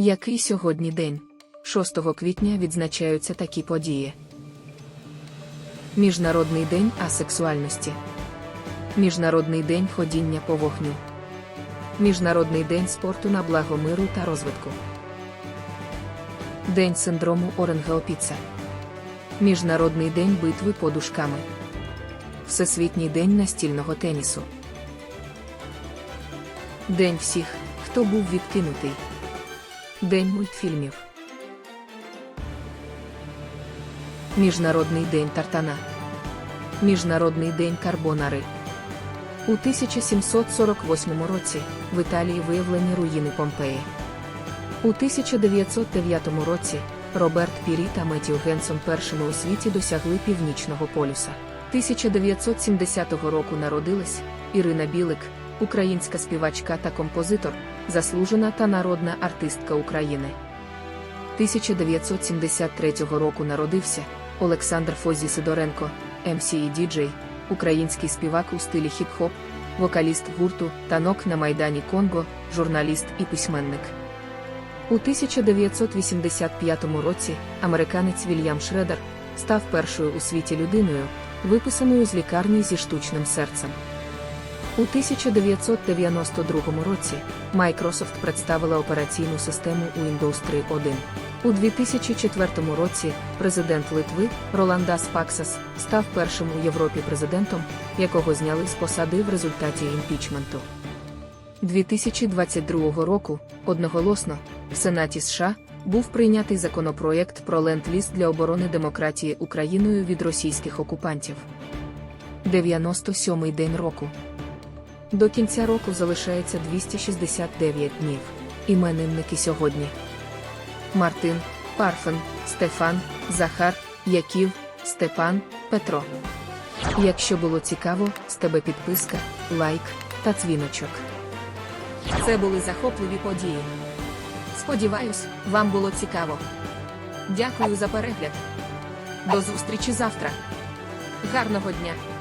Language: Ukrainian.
Який сьогодні день? 6 квітня відзначаються такі події. Міжнародний день асексуальності. Міжнародний день ходіння по вогню. Міжнародний день спорту на благо миру та розвитку. День синдрому Оренгеопіца. Міжнародний день битви подушками. Всесвітній день настільного тенісу. День всіх, хто був відкинутий. День мультфільмів. Міжнародний день тартана. Міжнародний день карбонари. У 1748 році в Італії виявлені руїни Помпеї. У 1909 році Роберт Пірі та Меттью Генсон першими у світі досягли північного полюса. 1970 року народилась Ірина Білик, українська співачка та композитор, заслужена та народна артистка України. 1973 року народився Олександр Фозі Сидоренко, МС і діджей, український співак у стилі хіп-хоп, вокаліст гурту Танок на Майдані Конго, журналіст і письменник. У 1985 році американець Вільям Шредер став першою у світі людиною, виписаною з лікарні зі штучним серцем. У 1992 році Microsoft представила операційну систему Windows 3.1. У 2004 році президент Литви Роландас Паксас став першим у Європі президентом, якого зняли з посади в результаті імпічменту. 2022 року одноголосно в Сенаті США був прийнятий законопроєкт про ленд-ліз для оборони демократії Україною від російських окупантів. 97-й день року. До кінця року залишається 269 днів. Іменинники сьогодні. Мартин, Парфен, Стефан, Захар, Яків, Степан, Петро. Якщо було цікаво, з тебе підписка, лайк та дзвіночок. Це були захопливі події. Сподіваюсь, вам було цікаво. Дякую за перегляд. До зустрічі завтра. Гарного дня!